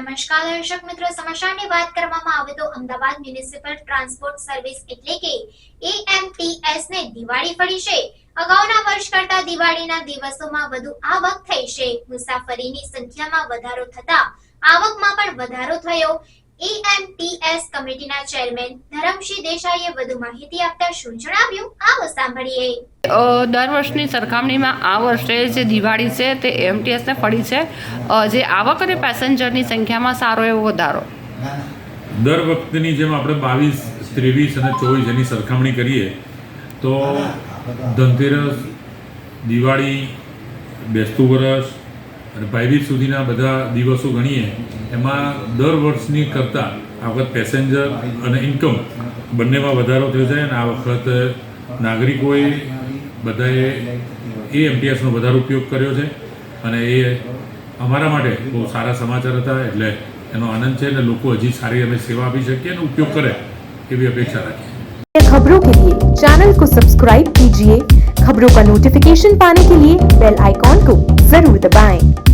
નમસ્કાર, દર્શક મિત્રો. સમાચારની વાત કરવામાં આવે તો અમદાવાદ મ્યુનિસિપલ ટ્રાન્સપોર્ટ સર્વિસ એટલે કે એએમટીએસ ને દિવાળી ફળી છે. અગાઉના વર્ષ કરતા દિવાળીના દિવસોમાં વધુ આવક થઈ છે. મુસાફરીની સંખ્યામાં વધારો થતા આવકમાં પણ વધારો થયો. એએમટીએસ કમિટીના ચેરમેન ધરમસિંહ દેસાઈએ વધુ માહિતી આપતા શું જણાવ્યું? આવો સાંભળીએ. દર વર્ષની સરખામણીમાં આ વર્ષે જે દિવાળી છે તે એમટીએસને ફળી છે. જે આવક અને પેસેન્જરની સંખ્યામાં સારો એવો વધારો. દર વખતની જેમ આપણે બાવીસ ત્રેવીસ અને ચોવીસ એની સરખામણી કરીએ તો ધનતેરસ દિવાળી બેસતું વરસ અને ભાઈબીજ સુધીના બધા દિવસો ગણીએ એમાં દર વર્ષની કરતાં આ વખત પેસેન્જર અને ઇન્કમ બંનેમાં વધારો થયો છે અને આ વખત નાગરિકોએ બધાએ એ એમટીએસનો વધારે ઉપયોગ કર્યો છે અને એ અમારા માટે બહુ સારા સમાચાર હતા એટલે એનો આનંદ છે અને લોકો હજી સારી અમે સેવા આપી શકીએ અને ઉપયોગ કરે એવી અપેક્ષા રાખીએ खबरों के लिए चैनल को सब्सक्राइब कीजिए खबरों का नोटिफिकेशन पाने के लिए बेल आइकॉन को fill with a bang.